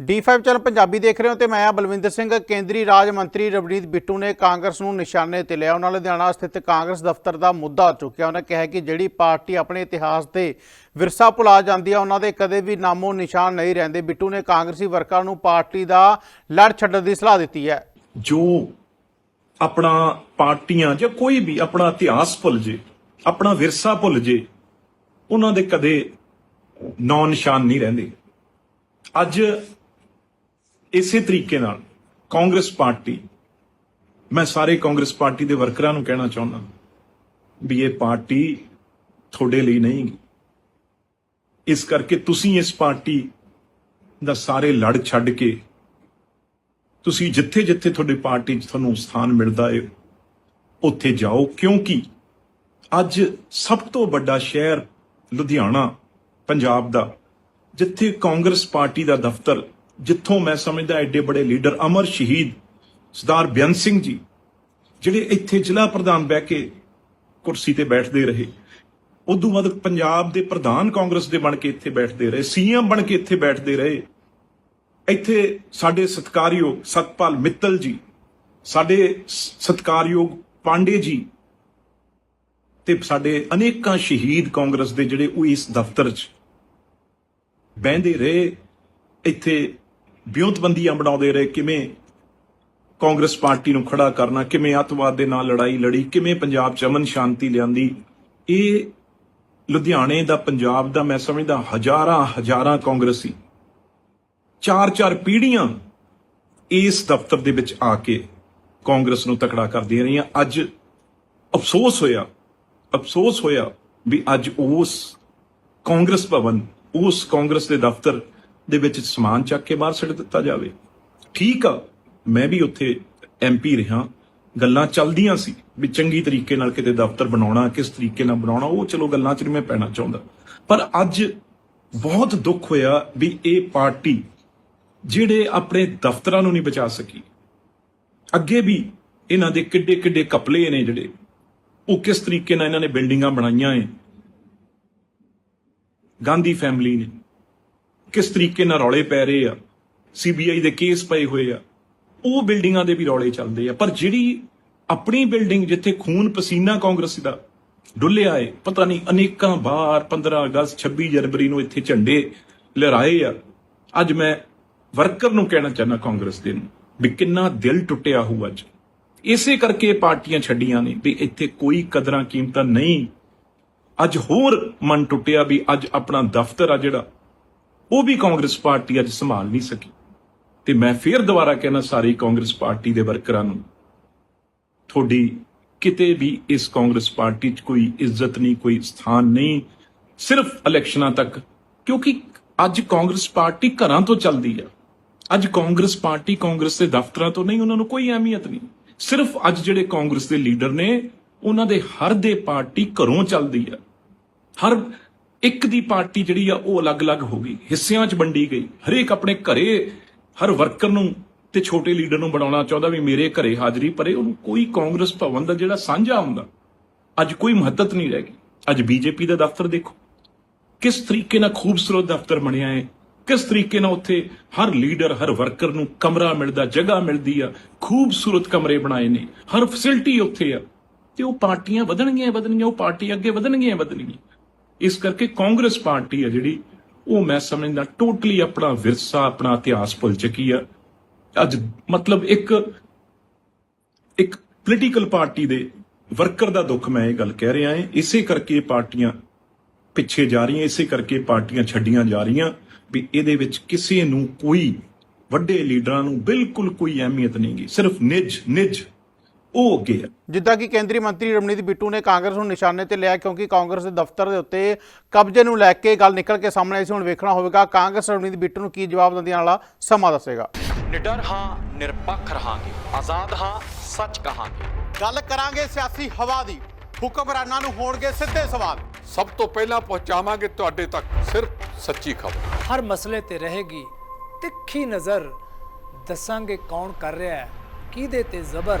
D5 channel Punjabi ਦੇਖ ਰਹੇ ਹੋ ਤੇ ਮੈਂ ਆ ਬਲਵਿੰਦਰ ਸਿੰਘ, ਕੇਂਦਰੀ ਰਾਜ ਮੰਤਰੀ ਰਵਨੀਤ ਬਿੱਟੂ ਨੇ ਕਾਂਗਰਸ ਨੂੰ ਨਿਸ਼ਾਨੇ ਤੇ ਲਿਆ। ਉਹਨਾਂ ਲੁਧਿਆਣਾ ਸਥਿਤ ਕਾਂਗਰਸ ਦਫ਼ਤਰ ਦਾ ਮੁੱਦਾ ਚੁੱਕਿਆ। ਉਹਨਾਂ ਕਿਹਾ ਕਿ ਜਿਹੜੀ ਪਾਰਟੀ ਆਪਣੇ ਇਤਿਹਾਸ ਤੇ ਵਿਰਸਾ ਭੁਲਾ ਜਾਂਦੀ ਆ, ਉਹਨਾਂ ਦੇ ਕਦੇ ਵੀ ਨਾਮੋ ਨਿਸ਼ਾਨ ਨਹੀਂ ਰਹਿੰਦੇ। ਬਿੱਟੂ ਨੇ ਕਾਂਗਰਸੀ ਵਰਕਰਾਂ ਨੂੰ ਪਾਰਟੀ ਦਾ ਲੜ ਛੱਡਣ ਦੀ ਸਲਾਹ ਦਿੱਤੀ ਹੈ। ਜੋ ਆਪਣਾ ਪਾਰਟੀਆਂ ਜਾਂ ਕੋਈ ਵੀ ਆਪਣਾ ਇਤਿਹਾਸ ਭੁੱਲ ਜੇ, ਆਪਣਾ ਵਿਰਸਾ ਭੁੱਲ ਜੇ, ਉਹਨਾਂ ਦੇ ਕਦੇ ਨਾਂ ਨਿਸ਼ਾਨ ਨਹੀਂ ਰਹਿੰਦੇ। ਅੱਜ ਇਸੇ ਤਰੀਕੇ ਨਾਲ ਕਾਂਗਰਸ ਪਾਰਟੀ, ਮੈਂ ਸਾਰੇ ਕਾਂਗਰਸ ਪਾਰਟੀ ਦੇ ਵਰਕਰਾਂ ਨੂੰ ਕਹਿਣਾ ਚਾਹੁੰਦਾ ਵੀ ਇਹ ਪਾਰਟੀ ਤੁਹਾਡੇ ਲਈ ਨਹੀਂ ਗੀ। ਇਸ ਕਰਕੇ ਤੁਸੀਂ ਇਸ ਪਾਰਟੀ ਦਾ ਸਾਰੇ ਲੜ ਛੱਡ ਕੇ ਤੁਸੀਂ ਜਿੱਥੇ ਜਿੱਥੇ ਤੁਹਾਡੀ ਪਾਰਟੀ 'ਚ ਤੁਹਾਨੂੰ ਸਥਾਨ ਮਿਲਦਾ ਹੈ ਉੱਥੇ ਜਾਓ। ਕਿਉਂਕਿ ਅੱਜ ਸਭ ਤੋਂ ਵੱਡਾ ਸ਼ਹਿਰ ਲੁਧਿਆਣਾ, ਪੰਜਾਬ ਦਾ, ਜਿੱਥੇ ਕਾਂਗਰਸ ਪਾਰਟੀ ਦਾ ਦਫ਼ਤਰ ਜਿੱਥੋਂ ਮੈਂ ਸਮਝਦਾ ਐਡੇ ਬੜੇ ਲੀਡਰ ਅਮਰ ਸ਼ਹੀਦ ਸਰਦਾਰ ਬਿਆਨ ਸਿੰਘ ਜੀ, ਜਿਹੜੇ ਇੱਥੇ ਜ਼ਿਲ੍ਹਾ ਪ੍ਰਧਾਨ ਬਹਿ ਕੇ ਕੁਰਸੀ ਤੇ ਬੈਠਦੇ ਰਹੇ। ਉਦੋਂ ਬਾਅਦ ਪੰਜਾਬ ਦੇ ਪ੍ਰਧਾਨ ਕਾਂਗਰਸ ਦੇ ਬਣ ਕੇ ਇੱਥੇ ਬੈਠਦੇ ਰਹੇ, ਸੀਐਮ ਬਣ ਕੇ ਇੱਥੇ ਬੈਠਦੇ ਰਹੇ। ਇੱਥੇ ਸਾਡੇ ਸਤਕਾਰਯੋਗ ਸਤਪਾਲ ਮਿੱਤਲ ਜੀ, ਸਾਡੇ ਸ- ਸਤਿਕਾਰਯੋਗ ਪਾਂਡੇ ਜੀ ਤੇ ਸਾਡੇ ਅਨੇਕਾਂ ਸ਼ਹੀਦ ਕਾਂਗਰਸ ਦੇ ਜਿਹੜੇ ਉਹ ਇਸ ਦਫ਼ਤਰ 'ਚ ਬਹਿੰਦੇ ਰਹੇ। ਇੱਥੇ ਵਿਉਂਤਬੰਦੀਆਂ ਬਣਾਉਂਦੇ ਰਹੇ, ਕਿਵੇਂ ਕਾਂਗਰਸ ਪਾਰਟੀ ਨੂੰ ਖੜਾ ਕਰਨਾ, ਕਿਵੇਂ ਅੱਤਵਾਦ ਦੇ ਨਾਲ ਲੜਾਈ ਲੜੀ, ਕਿਵੇਂ ਪੰਜਾਬ 'ਚ ਅਮਨ ਸ਼ਾਂਤੀ ਲਿਆਂਦੀ। ਇਹ ਲੁਧਿਆਣੇ ਦਾ, ਪੰਜਾਬ ਦਾ, ਮੈਂ ਸਮਝਦਾ ਹਜ਼ਾਰਾਂ ਹਜ਼ਾਰਾਂ ਕਾਂਗਰਸੀ ਚਾਰ ਚਾਰ ਪੀੜ੍ਹੀਆਂ ਇਸ ਦਫ਼ਤਰ ਦੇ ਵਿੱਚ ਆ ਕੇ ਕਾਂਗਰਸ ਨੂੰ ਤਕੜਾ ਕਰਦੀਆਂ ਰਹੀਆਂ। ਅੱਜ ਅਫਸੋਸ ਹੋਇਆ ਅਫਸੋਸ ਹੋਇਆ ਵੀ ਅੱਜ ਉਸ ਕਾਂਗਰਸ ਭਵਨ, ਉਸ ਕਾਂਗਰਸ ਦੇ ਦਫ਼ਤਰ ਦੇ ਵਿੱਚ ਸਮਾਨ ਚੱਕ ਕੇ ਬਾਹਰ ਸਿੱਟ ਦਿੱਤਾ ਜਾਵੇ। ਠੀਕ ਆ, ਮੈਂ ਵੀ ਉੱਥੇ ਐਮਪੀ ਰਿਹਾ। ਗੱਲਾਂ ਚੱਲਦੀਆਂ ਸੀ ਵੀ ਚੰਗੀ ਤਰੀਕੇ ਨਾਲ ਕਿਤੇ ਦਫ਼ਤਰ ਬਣਾਉਣਾ, ਕਿਸ ਤਰੀਕੇ ਨਾਲ ਬਣਾਉਣਾ, ਉਹ ਚਲੋ ਗੱਲਾਂ 'ਚ ਨਹੀਂ ਮੈਂ ਪੈਣਾ ਚਾਹੁੰਦਾ। ਪਰ ਅੱਜ ਬਹੁਤ ਦੁੱਖ ਹੋਇਆ ਵੀ ਇਹ ਪਾਰਟੀ ਜਿਹੜੇ ਆਪਣੇ ਦਫ਼ਤਰਾਂ ਨੂੰ ਨਹੀਂ ਬਚਾ ਸਕੀ, ਅੱਗੇ ਵੀ ਇਹਨਾਂ ਦੇ ਕਿੱਡੇ ਕਿੱਡੇ ਕਪਲੇ ਨੇ ਜਿਹੜੇ, ਉਹ ਕਿਸ ਤਰੀਕੇ ਨਾਲ ਇਹਨਾਂ ਨੇ ਬਿਲਡਿੰਗਾਂ ਬਣਾਈਆਂ ਏ। ਗਾਂਧੀ ਫੈਮਿਲੀ ਨੇ। ਕਿਸ ਤਰੀਕੇ ਨਾਲ ਰੌਲੇ ਪੈ ਰਹੇ ਆ? ਸੀਬੀਆਈ ਦੇ ਕੇਸ ਪਏ ਹੋਏ ਆ। ਉਹ ਬਿਲਡਿੰਗਾਂ ਦੇ ਵੀ ਰੌਲੇ ਚੱਲਦੇ ਆ। ਪਰ ਜਿਹੜੀ ਆਪਣੀ ਬਿਲਡਿੰਗ ਜਿੱਥੇ ਖੂਨ ਪਸੀਨਾ ਕਾਂਗਰਸੀ ਦਾ ਡੁੱਲਿਆ ਏ, ਪਤਾ ਨਹੀਂ ਅਨੇਕਾਂ ਵਾਰ 15 ਅਗਸਤ 26 ਜਨਵਰੀ ਨੂੰ ਇੱਥੇ ਝੰਡੇ ਲਹਿਰਾਏ ਆ। ਅੱਜ ਮੈਂ ਵਰਕਰ ਨੂੰ ਕਹਿਣਾ ਚਾਹੁੰਦਾ ਕਾਂਗਰਸ ਦੇ ਨੂੰ ਵੀ ਕਿੰਨਾ ਦਿਲ ਟੁੱਟਿਆ ਹੋਊ ਅੱਜ। ਇਸੇ ਕਰਕੇ ਪਾਰਟੀਆਂ ਛੱਡੀਆਂ ਨੇ ਵੀ ਇੱਥੇ ਕੋਈ ਕਦਰਾਂ ਕੀਮਤਾਂ ਨਹੀਂ। ਅੱਜ ਹੋਰ ਮਨ ਟੁੱਟਿਆ ਵੀ ਅੱਜ ਆਪਣਾ ਦਫ਼ਤਰ ਆ ਜਿਹੜਾ ਉਹ ਵੀ ਕਾਂਗਰਸ ਪਾਰਟੀ ਅੱਜ ਸੰਭਾਲ ਨਹੀਂ ਸਕੀ। ਤੇ ਮੈਂ ਫੇਰ ਦੁਬਾਰਾ ਕਹਿਣਾ, ਸਾਰੀ ਕਾਂਗਰਸ ਪਾਰਟੀ ਦੇ ਵਰਕਰਾਂ ਨੂੰ, ਤੁਹਾਡੀ ਕਿਤੇ ਵੀ ਇਸ ਕਾਂਗਰਸ ਪਾਰਟੀ 'ਚ ਕੋਈ ਇੱਜ਼ਤ ਨਹੀਂ, ਕੋਈ ਸਥਾਨ ਨਹੀਂ, ਸਿਰਫ ਇਲੈਕਸ਼ਨਾਂ ਤੱਕ, ਕਿਉਂਕਿ ਅੱਜ ਕਾਂਗਰਸ ਪਾਰਟੀ ਘਰਾਂ ਤੋਂ ਚੱਲਦੀ ਆ। ਅੱਜ ਕਾਂਗਰਸ ਪਾਰਟੀ ਕਾਂਗਰਸ ਦੇ ਦਫ਼ਤਰਾਂ ਤੋਂ ਨਹੀਂ, ਉਹਨਾਂ ਨੂੰ ਕੋਈ ਅਹਿਮੀਅਤ ਨਹੀਂ। ਸਿਰਫ ਅੱਜ ਜਿਹੜੇ ਕਾਂਗਰਸ ਦੇ ਲੀਡਰ ਨੇ, ਉਹਨਾਂ ਦੇ ਹਰ ਦੇ ਪਾਰਟੀ ਘਰੋਂ ਚੱਲਦੀ ਆ। ਹਰ ਇੱਕ ਦੀ ਪਾਰਟੀ ਜਿਹੜੀ ਆ ਉਹ ਅਲੱਗ-ਅਲੱਗ ਹੋ ਗਈ। ਹਿੱਸਿਆਂ 'ਚ ਵੰਡੀ ਗਈ। ਹਰੇਕ ਆਪਣੇ ਘਰੇ ਹਰ ਵਰਕਰ ਨੂੰ ਤੇ ਛੋਟੇ ਲੀਡਰ ਨੂੰ ਬਣਾਉਣਾ ਚਾਹੁੰਦਾ ਵੀ ਮੇਰੇ ਘਰੇ ਹਾਜ਼ਰੀ ਪਰੇ ਉਹਨੂੰ ਕੋਈ ਕਾਂਗਰਸ ਭਵਨ ਦਾ ਜਿਹੜਾ ਸਾਂਝਾ ਹੁੰਦਾ, ਅੱਜ ਕੋਈ ਮਹੱਤਤ ਨਹੀਂ ਰਹਿ ਗਈ। ਅੱਜ ਬੀਜੇਪੀ ਦਾ ਦਫ਼ਤਰ ਦੇਖੋ। ਕਿਸ ਤਰੀਕੇ ਨਾਲ ਖੂਬਸੂਰਤ ਦਫ਼ਤਰ ਬਣਿਆ ਹੈ। ਕਿਸ ਤਰੀਕੇ ਨਾਲ ਉੱਥੇ ਹਰ ਲੀਡਰ, ਹਰ ਵਰਕਰ ਨੂੰ ਕਮਰਾ ਮਿਲਦਾ, ਜਗ੍ਹਾ ਮਿਲਦੀ ਆ। ਖੂਬਸੂਰਤ ਕਮਰੇ ਬਣਾਏ ਨੇ। ਹਰ ਫੈਸਿਲਿਟੀ ਉੱਥੇ ਆ। ਤੇ ਉਹ ਪਾਰਟੀਆਂ ਵਧਣਗੀਆਂ ਵਧਣਗੀਆਂ, ਉਹ ਪਾਰਟੀ ਅੱਗੇ ਵਧਣਗੀਆਂ ਵਧਣਗੀਆਂ। ਇਸ ਕਰਕੇ ਕਾਂਗਰਸ ਪਾਰਟੀ ਆ ਜਿਹੜੀ, ਉਹ ਮੈਂ ਸਮਝਦਾ ਟੋਟਲੀ ਆਪਣਾ ਵਿਰਸਾ, ਆਪਣਾ ਇਤਿਹਾਸ ਭੁੱਲ ਚੁੱਕੀ ਆ। ਅੱਜ ਮਤਲਬ ਇੱਕ ਇੱਕ ਪੋਲੀਟੀਕਲ ਪਾਰਟੀ ਦੇ ਵਰਕਰ ਦਾ ਦੁੱਖ ਮੈਂ ਇਹ ਗੱਲ ਕਹਿ ਰਿਹਾ ਹਾਂ। ਇਸੇ ਕਰਕੇ ਪਾਰਟੀਆਂ ਪਿੱਛੇ ਜਾ ਰਹੀਆਂ, ਇਸੇ ਕਰਕੇ ਪਾਰਟੀਆਂ ਛੱਡੀਆਂ ਜਾ ਰਹੀਆਂ ਵੀ ਇਹਦੇ ਵਿੱਚ ਕਿਸੇ ਨੂੰ ਕੋਈ ਵੱਡੇ ਲੀਡਰਾਂ ਨੂੰ ਬਿਲਕੁਲ ਕੋਈ ਅਹਿਮੀਅਤ ਨਹੀਂ ਗੀ। ਸਿਰਫ ਨਿੱਜ, ਨਿਜ ਉਹ ਅੱਗੇ ਆ। ਜਿੱਦਾਂ ਕਿ ਕੇਂਦਰੀ ਮੰਤਰੀ ਰਵਨੀਤ ਬਿੱਟੂ ਨੇ ਕਾਂਗਰਸ ਨੂੰ ਨਿਸ਼ਾਨੇ ਤੇ ਲਿਆ ਕਿਉਂਕਿ ਕਾਂਗਰਸ ਦੇ ਦਫ਼ਤਰ ਦੇ ਉੱਤੇ ਕਬਜ਼ੇ ਨੂੰ ਲੈ ਕੇ ਗੱਲ ਨਿਕਲ ਕੇ ਸਾਹਮਣੇ ਆਈ ਸੀ ਹੁਣ ਵੇਖਣਾ ਹੋਵੇਗਾ ਕਾਂਗਰਸ ਰਵਨੀਤ ਬਿੱਟੂ ਨੂੰ ਕੀ ਜਵਾਬ ਦਿੰਦੀ ਵਾਲਾ ਸਮਾਂ ਦੱਸੇਗਾ। ਨਿਡਰ ਹਾਂ ਨਿਰਪੱਖ ਰਹਾਂਗੇ ਆਜ਼ਾਦ ਹਾਂ ਸੱਚ ਕਹਾਂਗੇ। ਗੱਲ ਕਰਾਂਗੇ ਸਿਆਸੀ ਹਵਾ ਦੀ ਹੁਕਮਰਾਨਾਂ ਨੂੰ ਹੋਣਗੇ ਸਿੱਧੇ ਸਵਾਲ। ਸਭ ਤੋਂ ਪਹਿਲਾਂ ਪਹੁੰਚਾਵਾਂਗੇ ਤੁਹਾਡੇ ਤੱਕ ਸਿਰਫ ਸੱਚੀ ਖਬਰ। ਹਰ ਮਸਲੇ ਤੇ ਰਹੇਗੀ ਤਿੱਖੀ ਨਜ਼ਰ। ਦੱਸਾਂਗੇ ਕੌਣ ਕਰ ਰਿਹਾ ਹੈ ਕਿਹਦੇ ਤੇ ਜ਼ਬਰ।